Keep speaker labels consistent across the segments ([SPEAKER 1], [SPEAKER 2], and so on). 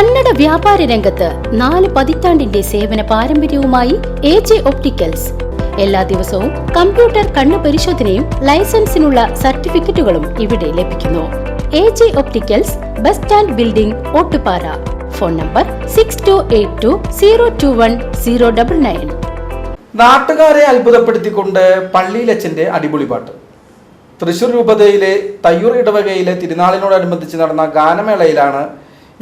[SPEAKER 1] കന്നഡ വ്യാപാര രംഗത്ത് നാല് പതിറ്റാണ്ടിന്റെ സേവന പാരമ്പര്യവുമായി എ ജെ ഒപ്റ്റിക്കൽസ്. എല്ലാ ദിവസവും കമ്പ്യൂട്ടർ കണ്ണു പരിശോധനയും ലൈസൻസിനുള്ള സർട്ടിഫിക്കറ്റുകളും ഇവിടെ ലഭിക്കുന്നു. A J opticals bus stand building Ottupara. Phone number six two eight two zero two one zero double nine
[SPEAKER 2] നാട്ടുകാരെ അത്ഭുതപ്പെടുത്തിക്കൊണ്ട് പള്ളിയിലച്ചന്റെ അടിപൊളി പാട്ട്. തൃശൂർ രൂപതയിലെ തയ്യൂർ ഇടവകയിലെ തിരുനാളിനോടനുബന്ധിച്ച് നടന്ന ഗാനമേളയിലാണ്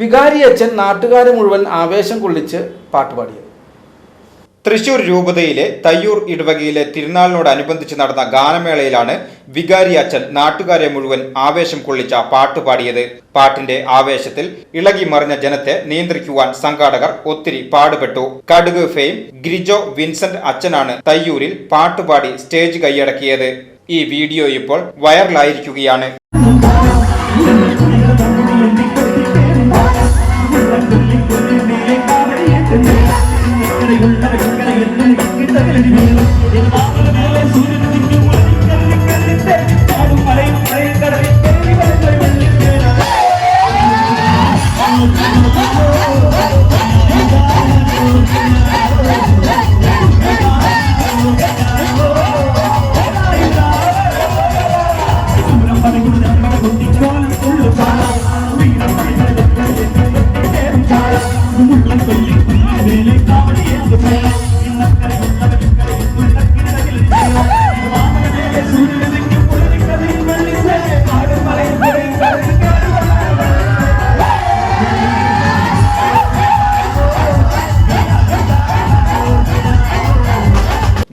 [SPEAKER 2] വികാരി അച്ഛൻ നാട്ടുകാരെ മുഴുവൻ ആവേശം കൊള്ളിച്ച് പാട്ടുപാടിയത്.
[SPEAKER 3] തൃശൂർ രൂപതയിലെ തയ്യൂർ ഇടവകയിലെ തിരുനാളിനോടനുബന്ധിച്ച് നടന്ന ഗാനമേളയിലാണ് വികാരി അച്ഛൻ നാട്ടുകാരെ മുഴുവൻ ആവേശം കൊള്ളിച്ച പാട്ട് പാടിയത് പാട്ടിന്റെ ആവേശത്തിൽ ഇളകി മറിഞ്ഞ ജനത്തെ നിയന്ത്രിക്കുവാൻ സംഘാടകർ ഒത്തിരി പാടുപെട്ടു. കടുക് ഫെയിം ഗ്രിജോ വിൻസെന്റ് അച്ഛനാണ് തയ്യൂരിൽ പാട്ടുപാടി സ്റ്റേജ് കൈയടക്കിയത്. ഈ വീഡിയോ ഇപ്പോൾ വൈറലായിരിക്കുകയാണ്. V C